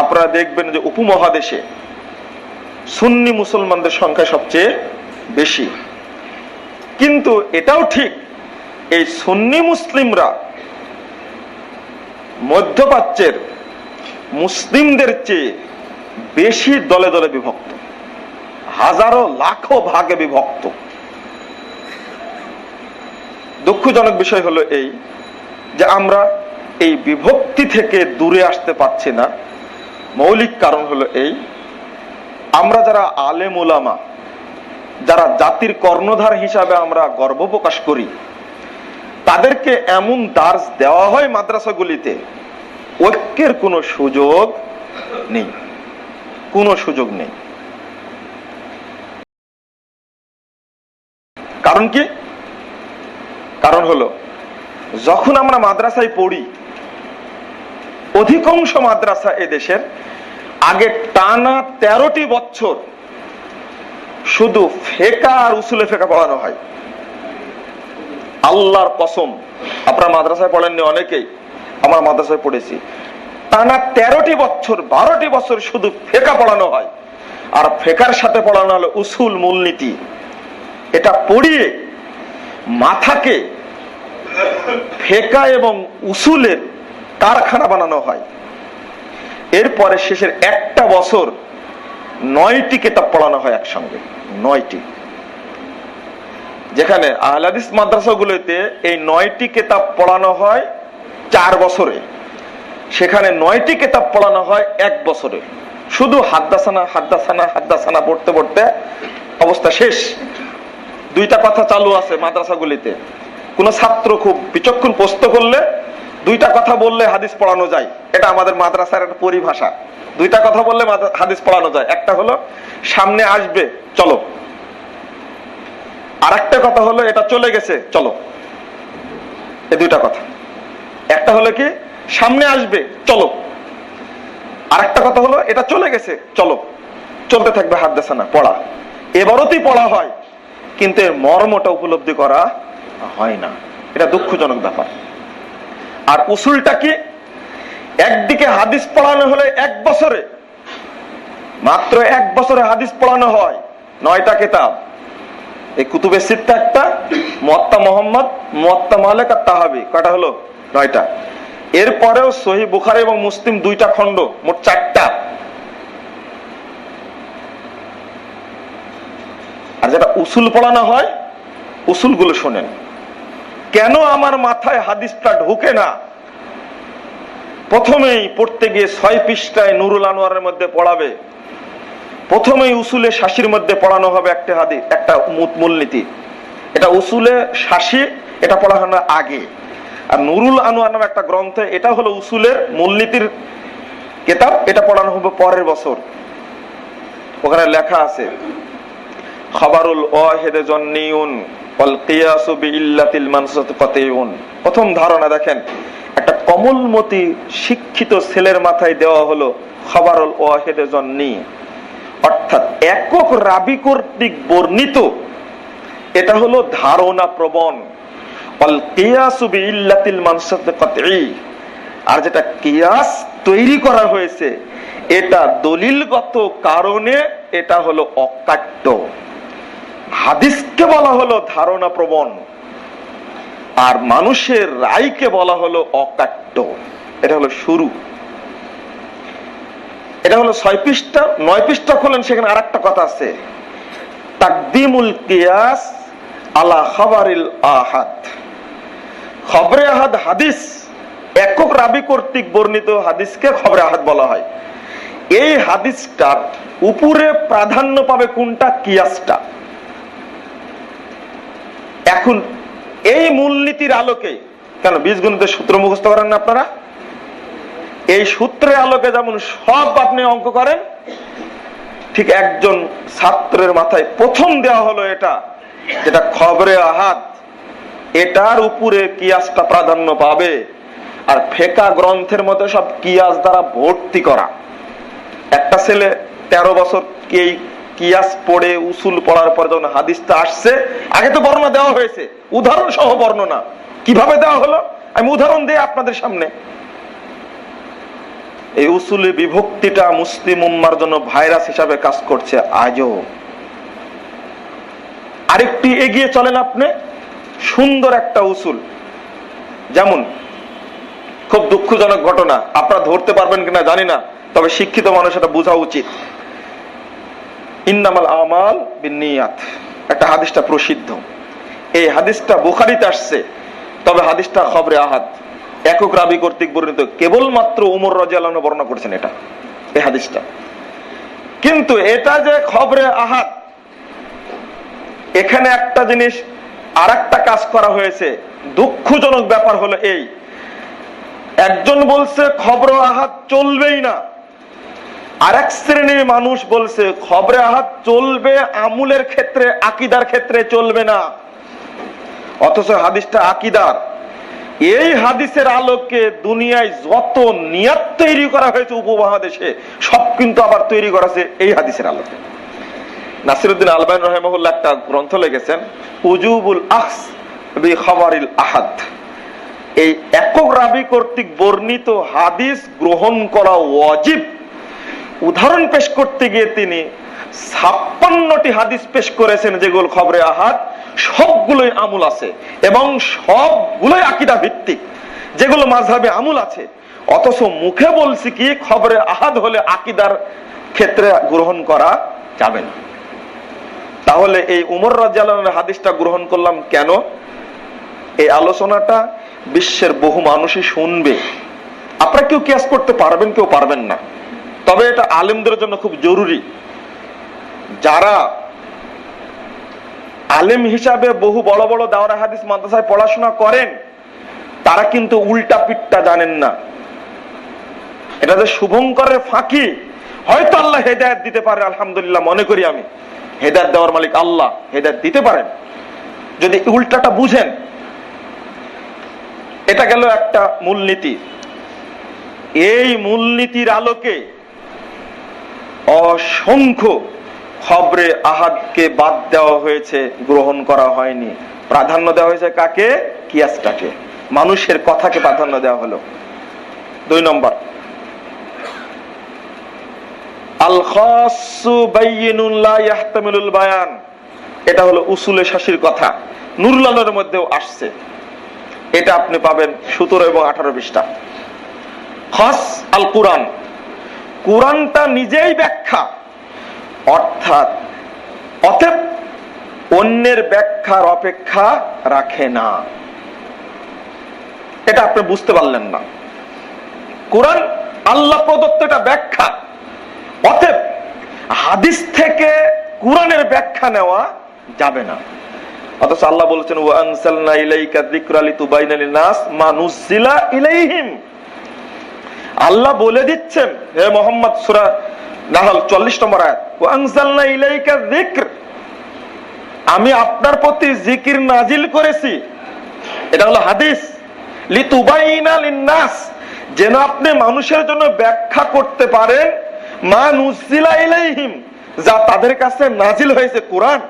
আপনারা দেখবেন যে উপমহাদেশে সুন্নি মুসলমানদের সংখ্যা সবচেয়ে বেশি। কিন্তু এটাও ঠিক, এই সুন্নি মুসলিমরা মধ্যপ্রাচ্যের মুসলিমদের চেয়ে বেশি দলে দলে বিভক্ত, হাজারো লাখো ভাগে বিভক্ত। দুঃখজনক বিষয় হলো এই যে আমরা এই বিভক্তি থেকে দূরে আসতে পারছি না। মৌলিক কারণ হলো এই, আমরা যারা আলেম ওলামা যারা জাতির কর্ণধার হিসাবে আমরা গর্ব প্রকাশ করি, তাদেরকে এমন দার্স দেওয়া হয় মাদ্রাসাগুলিতে, ঐক্যের কোনো সুযোগ নেই, কোনো সুযোগ নেই। কারণ কি? কারণ হলো, যখন আমরা মাদ্রাসায় পড়ি অধিকাংশ মাদ্রাসা এ দেশের আগে টানা তেরোটি বছর শুধু ফেকা আর উসুলে ফেকা পড়ানো হয়। আল্লাহর কসম, আপনার মাদ্রাসায় পড়েননি অনেকেই, আমার মাদ্রাসায় পড়েছি। টানা তেরোটি বছর, বারোটি বছর শুধু ফেকা পড়ানো হয়। আর ফেকার সাথে পড়ানো হলো উসুল মূলনীতি। এটা পড়িয়ে মাথাকে ফেকা এবং উসুলের কারখানা বানানো হয়। এরপরে শেষের একটা বছর নয়টি কেতাব পড়ানো হয় একসঙ্গে, নয়টি। যেখানে আহলাদিস মাদ্রাসাগুলোতে এই নয়টি কেতাব পড়ানো হয় চার বছরে। সেখানে নয়টি কেতাব পড়ানো হয় এক বছরে। শুধু হাদ্দাসানা হাদ্দাসানা হাদ্দাসানা পড়তে পড়তে অবস্থা শেষ। দুইটা কথা চালু আছে মাদ্রাসাগুলিতে। কোন ছাত্র খুব বিচক্ষণ প্রশ্ন করলে দুইটা কথা বললে হাদিস পড়ানো যায়। এটা আমাদের মাদ্রাসার একটা পরিভাষা। দুইটা কথা বললে হাদিস পড়ানো যায়। একটা হলো, সামনে আসবে, চলো। আর একটা কথা হলো, এটা চলে গেছে, চলো। এই দুইটা কথা। একটা হলো কি, সামনে আসবে, চলো। আর একটা কথা হলো, এটা চলে গেছে, চলো। চলতে থাকবে হাত দেশা না পড়া এবারতেই পড়া হয়, কিন্তু এর মর্মটা উপলব্ধি করা হয় না। এটা দুঃখজনক ব্যাপার। আর উসুলটা কি? একদিকে হাদিস পড়ানো হলে এক বছরে, মাত্র এক বছরে হাদিস পড়ানো হয়, নয়টা কেতাব। এই কুতুবে সিদ্ধা একটা মত্তা মোহাম্মদ মত্তা মালেক আর তাহাবি কটা হলো? নয়টা। এরপরেও সহি বুখারি এবং মুসলিম দুইটা খণ্ড, মোট চারটা। আর যেটা উসুল পড়ানো হয়, উসুলগুলো শোনেন। কেন আমার মাথায় হাদিসটা ঢুকে না? প্রথমেই পড়তে গিয়ে ছয় পৃষ্ঠায় নুরুল আনোয়ারের মধ্যে পড়াবে। প্রথমেই উসুলে শাসির মধ্যে পড়ানো হবে একটা হাদিস, একটা মূলনীতি। এটা উসুলে শাসি এটা পড়ানো আগে। আর নুরুল আনোয়ার নামে একটা গ্রন্থে, এটা হলো উসুলের মূলনীতির কেতাব, এটা পড়ানো হবে পরের বছর। ওখানে লেখা আছে, খাবারুল ওয়াহিদে জন্নিউন প্রথম ধারণা দেখেন, একটা কমলমতি শিক্ষিত ছেলের মাথায় দেওয়া হলো খাবারুল ওয়াহিদে জন্নি। অর্থাৎ একক রাবি কর্তৃক বর্ণিত, এটা হলো ধারণা প্রবণ। আর যেটা কিয়াস তৈরি করা হয়েছে, এটা দলিলগত কারণে এটা হলো অকাট্য। হাদিসকে বলা হলো ধারণা প্রবণ, আর মানুষের রায়কে বলা হলো অকাট্য। এটা হলো শুরু। এটা হলো ছয় পৃষ্ঠা, নয় পৃষ্ঠা খোলেন, সেখানে আর একটা কথা আছে। তাকদিমুল কিয়াস আলা খাবারিল আহাদ। খবরে আহাদ হাদিস, একক রাবি কর্তৃক বর্ণিত হাদিসকে খবরে আহাদ বলা হয়। এই হাদিসটার উপরে প্রাধান্য পাবে কোনটা? কিয়াসটা। এখন এই মূলনীতির আলোকে, কেন বীজগণিতের সূত্র মুখস্থ করেন না আপনারা? এই সূত্রের আলোকে যেমন সব আপনি অঙ্ক করেন, ঠিক একজন ছাত্রের মাথায় প্রথম দেওয়া হলো এটা, যেটা খবরে আহাত, এটার উপরে কিয়াসটা প্রাধান্য পাবে। আর ফেকা গ্রন্থের মধ্যে সব কিয়াস দ্বারা ভর্তি করা। একটা ছেলে তেরো বছর এই কিয়াস পড়ে, উসুল পড়ার পরে যখন হাদিসটা আসছে, আগে তো বর্ণনা দেওয়া হয়েছে। উদাহরণ সহ বর্ণনা। কীভাবে দেওয়া হলো? আমি উদাহরণ দিই আপনাদের সামনে। এই উসুলি বিভক্তিটা মুসলিম উম্মার জন্য ভাইরাস হিসাবে কাজ করছে আজও। আরেকটি এগিয়ে চলেন আপনি। সুন্দর একটা উসুল। যেমন, খুব দুঃখজনক ঘটনা। আপনারা ধরতে পারবেন কিনা জানি না, তবে শিক্ষিত মানুষ এটা বোঝা উচিত। ইন্নামাল আমাল বিনিয়াত। একটা হাদিসটা প্রসিদ্ধ। এই হাদিসটা বুখারিতে আসছে, তবে হাদিসটা খবরে আহাদ। একক রাবি কর্তৃক বর্ণিত, কেবলমাত্র উমর রাজিয়াল বর্ণনা করছেন এটা, এই হাদিসটা। কিন্তু এটা যে খবরে আহাত এখানে একটা জিনিস আর কাজ করা হয়েছে। দুঃখজনক ব্যাপার হলো এই, একজন বলছে খবর আহাত চলবেই না। আর এক শ্রেণির মানুষ বলছে, খবরে আহাত চলবে, আমুলের ক্ষেত্রে, আকিদার ক্ষেত্রে চলবে না। অথচ হাদিসটা আকিদার। এই হাদিসের আলোকে দুনিয়ায় যত নিয়াত তৈরি করা হয়েছে উপমহাদেশে, সব কিন্তু আবার তৈরি করা এই হাদিসের আলোকে। নাসিরুদ্দিন আলবান রহমুল্লাহ একটা গ্রন্থ লিখেছেন, উজুবুল আহস বি খবরিল আহাদ। এই একক রাবি কর্তৃক বর্ণিত হাদিস গ্রহণ করা ওয়াজিব। উদাহরণ পেশ করতে গিয়ে তিনি ছাপ্পান্নটি হাদিস পেশ করেছেন যেগুলো খবরে আহাদ, সবগুলোই আমুল আছে এবং সবগুলোই আকিদা ভিত্তিক। যেগুলো মাঝহাবে আমুল আছে। অথচ মুখে বলছি কি, খবরে আহাদ হলে আকিদার ক্ষেত্রে গ্রহণ করা যাবে না। তাহলে এই উমর রাজ্জালের হাদিসটা গ্রহণ করলাম কেন? এই আলোচনাটা বিশ্বের বহু মানুষই শুনবে। আপনারা কেউ কেস করতে পারবেন, কেউ পারবেন না। তবে এটা আলেমদের জন্য খুব জরুরি। যারা আলেম হিসাবে বহু বড় বড় দাওরা হাদিস মাদ্রাসায় পড়াশোনা করেন, তারা কিন্তু উল্টা পিঠটা জানেন না। এটা যে শুভঙ্করের ফাঁকি, হয়তো আল্লাহ হেদায়ত দিতে পারে, আলহামদুলিল্লাহ, মনে করি আমি। হেদায়ত দেওয়ার মালিক আল্লাহ, হেদায়ত দিতে পারেন। যদি উল্টাটা বুঝেন, এটা গেল একটা মূলনীতি। এই মূলনীতির আলোকে অসংখ্য খবরে আহাদকে বাদ দেওয়া হয়েছে, গ্রহণ করা হয়নি। প্রাধান্য দেওয়া হয়েছে কাকে? কিয়াসটাকে। মানুষের কথাকে প্রাধান্য দেওয়া হলো। দুই নম্বর। আল বায়ান। এটা হলো উসুলে শাসির কথা। নুরুল মধ্যেও আসছে। এটা আপনি পাবেন সতেরো এবং আঠারো পৃষ্ঠা। খস আল কোরআন কোরআনটা নিজেই ব্যাখ্যা। অর্থাৎ অতএব অন্যের ব্যাখ্যার অপেক্ষা রাখে না। এটা আপনি বুঝতে পারলেন না। কোরআন আল্লাহ প্রদত্ত এটা ব্যাখ্যা। অতএব হাদিস থেকে কোরআনের ব্যাখ্যা নেওয়া যাবে না। অথচ আল্লাহ বলেছেন ও আনসালনা ইলাইকা যিকরা লিতুবাইনা লিনাস মা নুজিলা ইলাইহিম। আল্লাহ বলে দিচ্ছেন, হে মোহাম্মদ সূরা নাহল 40 নম্বর আয়াত আমি আপনার প্রতি জিকির নাজিল করেছি। এটা হলো হাদিস। যেন আপনি মানুষের জন্য ব্যাখ্যা করতে পারেন ইলাইহিম, যা তাদের কাছে নাজিল হয়েছে কোরআন।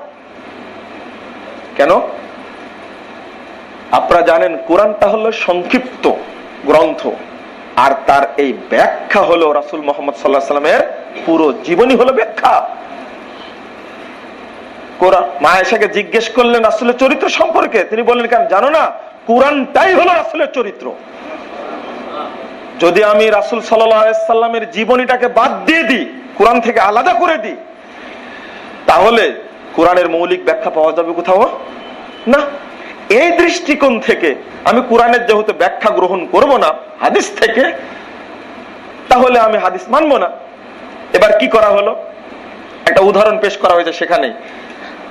কেন? আপনারা জানেন কোরআনটা হলো সংক্ষিপ্ত গ্রন্থ। আর তার এই ব্যাখ্যা হলো রাসুল মোহাম্মদ সাল্লাহ সাল্লামের পুরো জীবনী হলো ব্যাখ্যা। কোরআন মায়েশাকে জিজ্ঞেস করলেন রাসুলের চরিত্র সম্পর্কে। তিনি বললেন, কেন জানো না? কোরআনটাই হলো রাসুলের চরিত্র। যদি আমি রাসুল সাল্লামের জীবনীটাকে বাদ দিয়ে দিই, কোরআন থেকে আলাদা করে দিই, তাহলে কোরআনের মৌলিক ব্যাখ্যা পাওয়া যাবে কোথাও? না। এই দৃষ্টিকোণ থেকে আমি কোরআনের যেহেতু ব্যাখ্যা গ্রহণ করব না, হাদিস থেকে, তাহলে আমি হাদিস মানব না। এবার কি করা হলো? একটা উদাহরণ পেশ করা হয়েছে সেখানে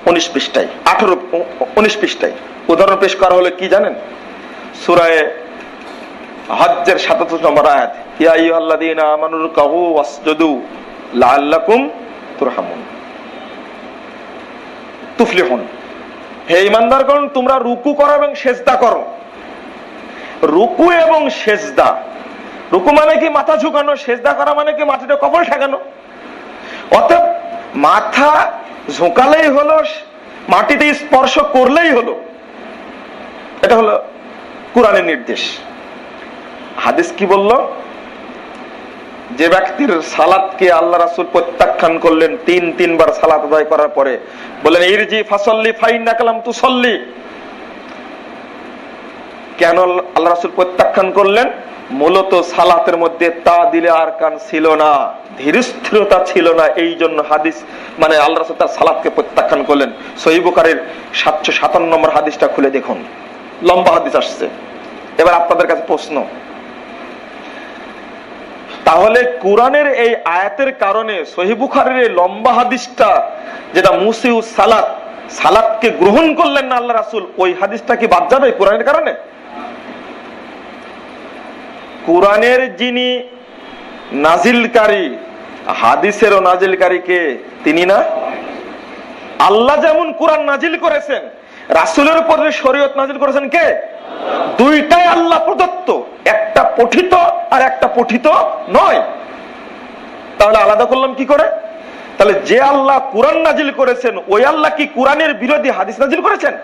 উনিশ পৃষ্ঠায়, আঠারো উনিশ পৃষ্ঠায়। উদাহরণ পেশ করা হলো কি জানেন? সুরায় হজ্জের সাতাত্তর নম্বর আয়াত, ইয়া আইয়ুহাল্লাযীনা আমানুর কাহু ওয়াসজুদু লাআল্লাকুম তুরহামুন। তুফলিহুন। হে ইমানদারগণ, তোমরা রুকু করো এবং সেজদা করো। রুকু এবং সেজদা। রুকু মানে কি মাথা ঝুঁকানো, সেজদা করা মানে কি মাটিতে কপাল ঠেকানো? অতএব মাথা ঝুঁকালেই হলো, মাটিতে স্পর্শ করলেই হলো। এটা হলো কোরআনের নির্দেশ। হাদিস কি বলল? যে ব্যক্তির সালাদকে আল্লাহ রাসুল প্রত্যাখ্যান করলেন, তিন, তিনবার সালাত আদায় করার পরে বলেন ইরজি ফাসল্লি ফাইন নাকালাম তু সল্লি কেন আল্লাহ রাসুল প্রত্যাখ্যান করলেন? মূলত সালাতের মধ্যে তা দিলে আর কান ছিল না ধীরস্থিরতা ছিল না এই জন্য হাদিস মানে আল্লাহ রাসুল তার সালাদকে প্রত্যাখ্যান করলেন। সহিবুকারের সাতশো সাতান্ন নম্বর হাদিসটা খুলে দেখুন। লম্বা হাদিস আসছে। এবার আপনাদের কাছে প্রশ্ন তাহলে কোরআনের এই আয়াতের কারণে সহিবুখারের এই লম্বা হাদিসটা, যেটা মুসিউ সালাত, সালাতকে গ্রহণ করলেন না আল্লাহ রাসুল, ওই হাদিসটা কি বাদ যাবে কোরআনের কারণে? কোরআনের যিনি নাজিলকারী, হাদিসেরও নাজিলকারীকে তিনি না? আল্লাহ যেমন কোরআন নাজিল করেছেন, রাসুলের উপর শরীয়ত নাজিল করেছেন কে? দুইটাই আল্লাহ প্রদত্ত, একটা পঠিত আর একটা পঠিত নয়। তাহলে আলাদা করলাম কি করে? তাহলে যে আল্লাহ কোরআন নাজিল করেছেন, ওই আল্লাহ কি কোরআনের বিরোধী হাদিস নাজিল করেছেন?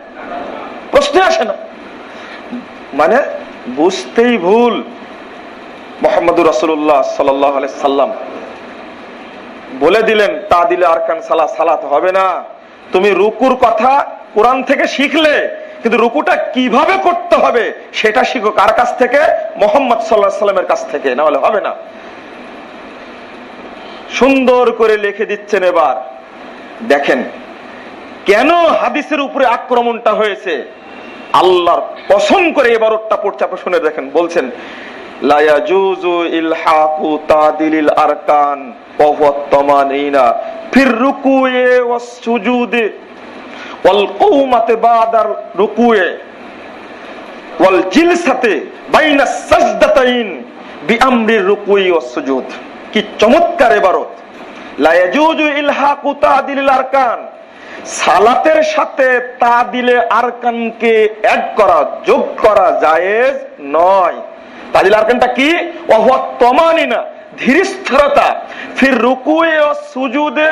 আসে না। মানে বুঝতেই ভুল, মোহাম্মদুর রসুল্লাহ সাল্লাম। বলে দিলেন, তা দিলে আরকান সালা সালাত হবে না। তুমি রুকুর কথা কোরআন থেকে শিখলে কিন্তু রুকুটা কীভাবে করতে হবে সেটা শিখো। কার কাছ থেকে? মোহাম্মদ সাল্লাহ সাল্লামের কাছ থেকে। না হলে হবে না। সুন্দর করে লিখে দিচ্ছেন এবার। দেখেন, কেন হাদিসের উপরে আক্রমণটা হয়েছে? আল্লাহর পছন্দ করে এবার ওটা পড়ছে। আপনি শুনে দেখেন, বলছেন, লা ইয়াজুজু ইলহাকু তাদিলিল আরকান ফির রুকুয়ে ওয়াস সুজুদে কি চমৎকার এবারত। সালাতের সাথে তা দিলে আরকানকে অ্যাড করা, যোগ করা জায়েজ নয়। তাদিল আরকানটা কি? ওয়া তমানিনা ধীরস্থিরতা। ফির রুকুয়ে ও সুজুদে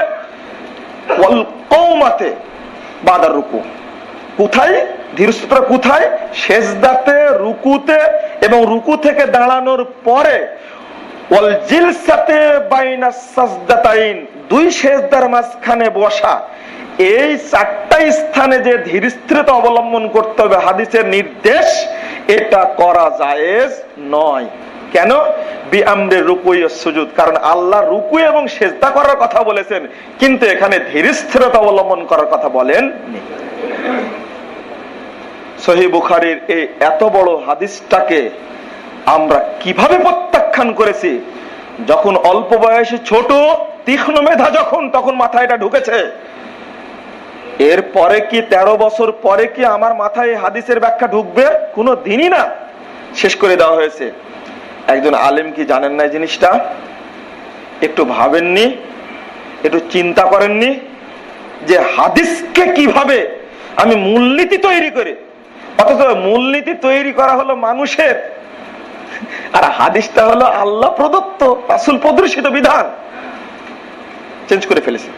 কওমাতে বাদার রুকু। কোথায়? ধীরস্থিরতা কোথায়? সেজদাতে, রুকুতে এবং রুকু থেকে দাঁড়ানোর পরে দুই সেজদার মাঝখানে বসা। এই চারটা স্থানে যে ধীরস্থিরতা অবলম্বন করতে হবে, হাদিসের নির্দেশ, এটা করা জায়েজ নয়। কেন? বিআমরের রুকুই সুজুদ। কারণ আল্লাহ রুকু এবং সেজদা করার কথা বলেছেন, কিন্তু এখানে ধীরস্থিরতা অবলম্বন করার কথা বলেন সহি বুখারির এই এত বড় হাদিসটাকে আমরা কীভাবে প্রত্যাখ্যান করেছি? যখন অল্প বয়সে ছোট, তীক্ষ্ণ মেধা যখন, তখন মাথায় এটা ঢুকেছে। এর পরে কি ১৩ বছর পরে কি আমার মাথায় হাদিসের ব্যাখ্যা ঢুকবে? কোনো দিনই না শেষ করে দেওয়া হয়েছে। একজন আলেম কি জানেন না জিনিসটা? একটু ভাবেননি, একটু চিন্তা করেননি যে হাদিসকে কীভাবে আমি মূলনীতি তৈরি করি? অথচ মূলনীতি তৈরি করা হলো মানুষের। আর হাদিসটা হলো আল্লাহ প্রদত্ত, রাসুল প্রদর্শিত বিধান। চেঞ্জ করে ফেলেছে।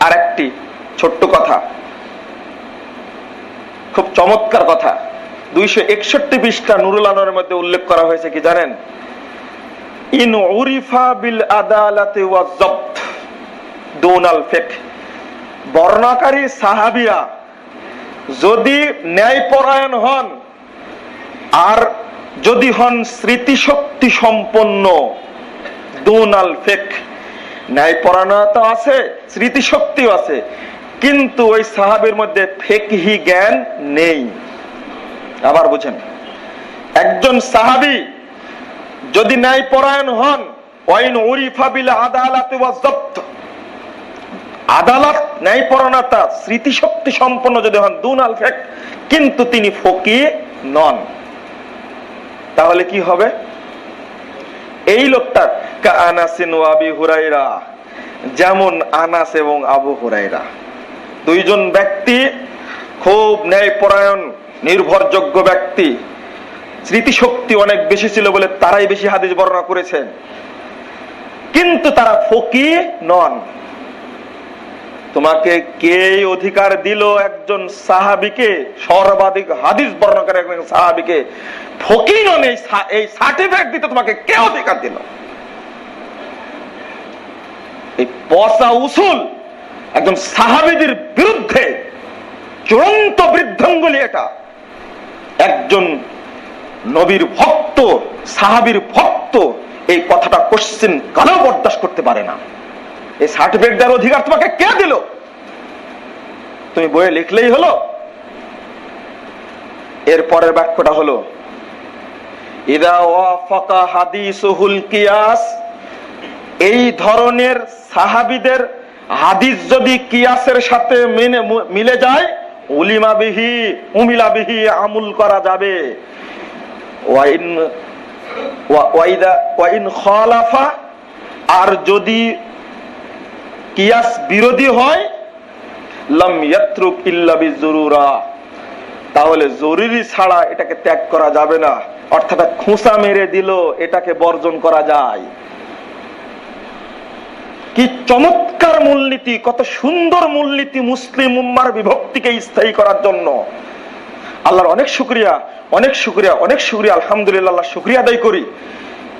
আর একটি ছোট্ট কথা, খুব চমৎকার কথা। দুইশো একষট্টি পৃষ্ঠা নুরুল মধ্যে উল্লেখ করা হয়েছে কি জানেন? In উরিফা bill আদালাতে ওয়াজব্ত দোনাল fake. বর্ণাকারী সাহাবিরা যদি ন্যায়পরায়ণ হন আর যদি হন স্মৃতিশক্তি সম্পন্ন দোনাল ফেক। ন্যায়পরায়ণতা আছে, স্মৃতিশক্তিও আছে, কিন্তু ওই সাহাবের মধ্যে ফেকহি জ্ঞান নেই। আবার বুঝেন। একজন সাহাবি যদি ন্যায় পরায়ণ হন, ওয়াইন উরিফা বিল আদালাতে আদালত ন্যায় পরায়ণতা স্মৃতিশক্তি সম্পন্ন যদি হন, দুন আল ফেক, কিন্তু তিনি ফকি নন। তাহলে কি হবে? এই লোকটা আনাসিন আবি হুরাইরা, যেমন আনাস এবং আবু হুরাইরা। দুইজন ব্যক্তি খুব ন্যায়পরায়ণ নির্ভরযোগ্য ব্যক্তি। স্মৃতিশক্তি অনেক বেশি ছিল বলে তারাই বেশি হাদিস বর্ণনা করেছেন। কিন্তু তারা ফকি নন। তোমাকে কে অধিকার দিল একজন সাহাবিকে? সর্বাধিক হাদিস বর্ণনা করে একজন সাহাবিকে। ফকি নন, এই সার্টিফিকেট দিতে তোমাকে কে অধিকার দিল? এই পচা উসুল একজন সাহাবিদের বিরুদ্ধে চূড়ান্ত বৃদ্ধাঙ্গুলি এটা। একজন নবীর ভক্ত, সাহাবীর ভক্ত এই কথাটা কোশ্চিন কালেও বরদাস্ত করতে পারে না। এই সার্টিফিকেট দেওয়ার অধিকার তোমাকে কে দিল? তুমি বইয়ে লিখলেই হলো। এর পরের বাক্যটা হলো এই ধরনের সাহাবিদের হাদিস যদি কিয়াসের সাথে মিলে যায় আমুল করা যাবে। আর যদি কিয়াস বিরোধী হয় তাহলে জরুরি ছাড়া এটাকে ত্যাগ করা যাবে না। অর্থাৎ খুঁসা মেরে দিল এটাকে বর্জন করা যায়। কি চমৎকার মূলনীতি, কত সুন্দর মূলনীতি মুসলিম উম্মার বিভক্তিকে স্থায়ী করার জন্য। আল্লাহর অনেক শুক্রিয়া অনেক শুক্রিয়া অনেক শুক্রিয়া, আলহামদুলিল্লাহ, আল্লাহ শুক্রিয়া আদায় করি।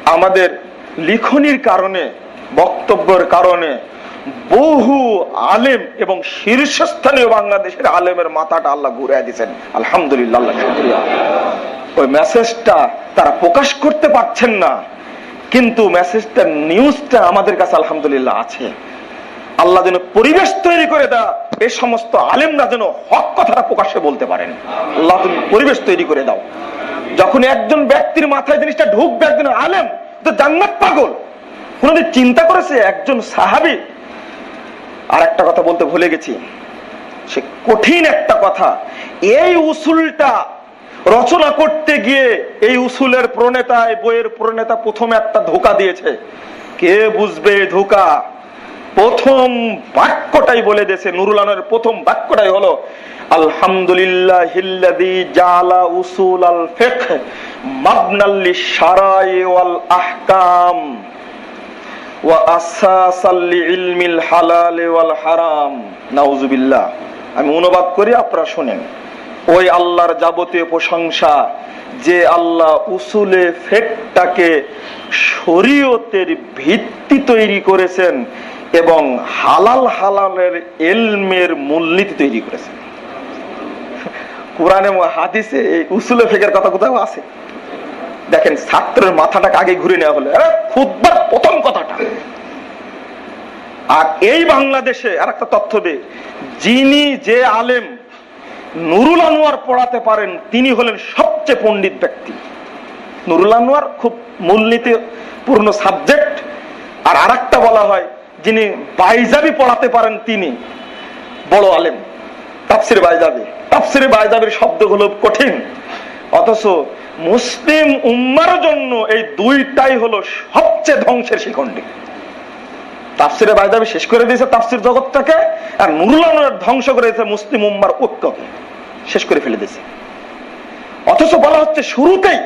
আমাদের লিখনির কারণে, বক্তব্যের কারণে বহু আলেম এবং শীর্ষস্থানীয় বাংলাদেশের আলেমের মাথাটা আল্লাহ ঘুরে দিয়েছেন। আলহামদুলিল্লাহ শুক্রিয়া। ওই মেসেজটা তারা প্রকাশ করতে পারছেন না, কিন্তু মেসেজটা, নিউজটা আমাদের কাছে আলহামদুলিল্লাহ আছে। আল্লাহ যেন পরিবেশ তৈরি করে দেয় এই সমস্ত আলেমরা যেন হক কথাটা প্রকাশ্যে বলতে পারেন। আল্লাহ তুমি পরিবেশ তৈরি করে দাও। যখন একজন ব্যক্তির মাথায় জিনিসটা ঢুকবে, একজন আলেম, তো জান্নাত পাগল। কোনদিন চিন্তা করেছে একজন সাহাবি? আর একটা কথা বলতে ভুলে গেছি। সে কঠিন একটা কথা। এই উসুলটা রচনা করতে গিয়ে এই উসুলের প্রণেতায়, বইয়ের প্রণেতা প্রথমে একটা ধোকা দিয়েছে। কে বুঝবে ধোকা? প্রথম বাক্যটাই বলে দিয়েছে নুরুল আনোয়ারের প্রথম বাক্যটাই হলো আলহামদুলিল্লাহ হিল্লাদি জালা উসুল আল ফিকহ মাবনাল্লি শারাই ওয়াল আহকাম আমি অনুবাদ করি, আপনারা শুনেন। ওই আল্লাহর যাবতীয় প্রশংসা যে আল্লাহ উসুলে ফেকটাকে শরীয়তের ভিত্তি তৈরি করেছেন এবং হালাল হালালের এলমের মূলনীতি তৈরি করেছেন কোরআনে হাদিসে এই উসুলে ফেকের কথা কোথাও আছে? দেখেন, ছাত্রের মাথাটাকে আগে ঘুরে নেওয়া হলো। খুববার প্রথম কথাটা। আর এই বাংলাদেশে আর একটা তথ্য দে। যিনি যে আলেম, নুরুল আনোয়ার পড়াতে পারেন, তিনি হলেন সবচেয়ে পণ্ডিত ব্যক্তি। নুরুল আনোয়ার খুব মূলনীতি পূর্ণ সাবজেক্ট। আর আরেকটা বলা হয় যিনি বাইজাবি পড়াতে পারেন তিনি, বড় আলেম। তাফসির বাইজাবি। তাফসির বাইজাবির শব্দগুলো কঠিন। অথচ মুসলিম উম্মার জন্য এই দুইটাই হলো সবচেয়ে ধ্বংসের শিখণ্ডী। তাফসিরে বাইজাবি শেষ করে দিয়েছে তাফসির জগৎটাকে, আর নুরুল ধ্বংস করে দিয়েছে মুসলিম উম্মার ঐক্যকে। শেষ করে ফেলে দিয়েছে। অথচ বলা হচ্ছে শুরুতেই,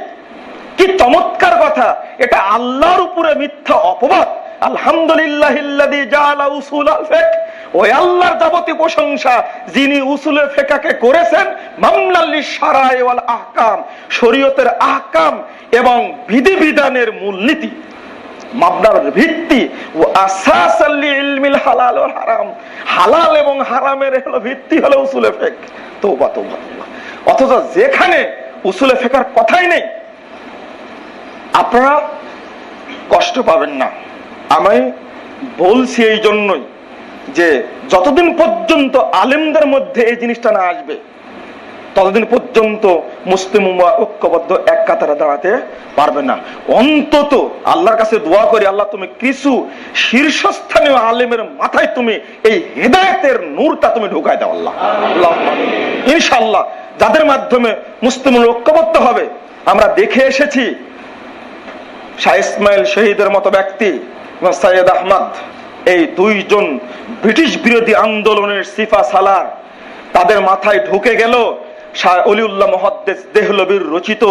কি চমৎকার কথা, এটা আল্লাহর উপরে মিথ্যা অপবাদ আলহামদুলিল্লাহ ওই আল্লাহর যাবতীয় প্রশংসা যিনি উসুলে ফেকাকে করেছেন মামলাল্লি আহকাম, শরীয়তের আহকাম এবং বিধিবিধানের মূলনীতি মাবনার ভিত্তি, ও ইলমিল হালাল ওয়াল হারাম। হালাল এবং হারামের হলো ভিত্তি হলো উসুলে ফেক। অথচ যেখানে উসুলে ফেকার কথাই নেই, আপনারা কষ্ট পাবেন না। আমি বলছি এই জন্যই যে যতদিন পর্যন্ত আলেমদের মধ্যে এই জিনিসটা না আসবে, ততদিন পর্যন্ত মুসলিম ঐক্যবদ্ধ এক কাতারে দাঁড়াতে পারবে না। অন্তত আল্লাহর কাছে দোয়া করি, আল্লাহ তুমি কিছু শীর্ষস্থানীয় আলেমের মাথায় তুমি এই হেদায়তের নূরটা তুমি ঢুকাই দাও, আল্লাহ। ইনশাল্লাহ যাদের মাধ্যমে মুসলিম ঐক্যবদ্ধ হবে, আমরা দেখে এসেছি, শাহ ইসমাইল শহীদের মতো ব্যক্তি সৈয়দ আহমদ, এই দুইজন ব্রিটিশ বিরোধী আন্দোলনের সিফা সালার তাদের মাথায় ঢুকে গেল শাহ অলিউল্লাহ মহাদ্দেশ দেহলবির রচিত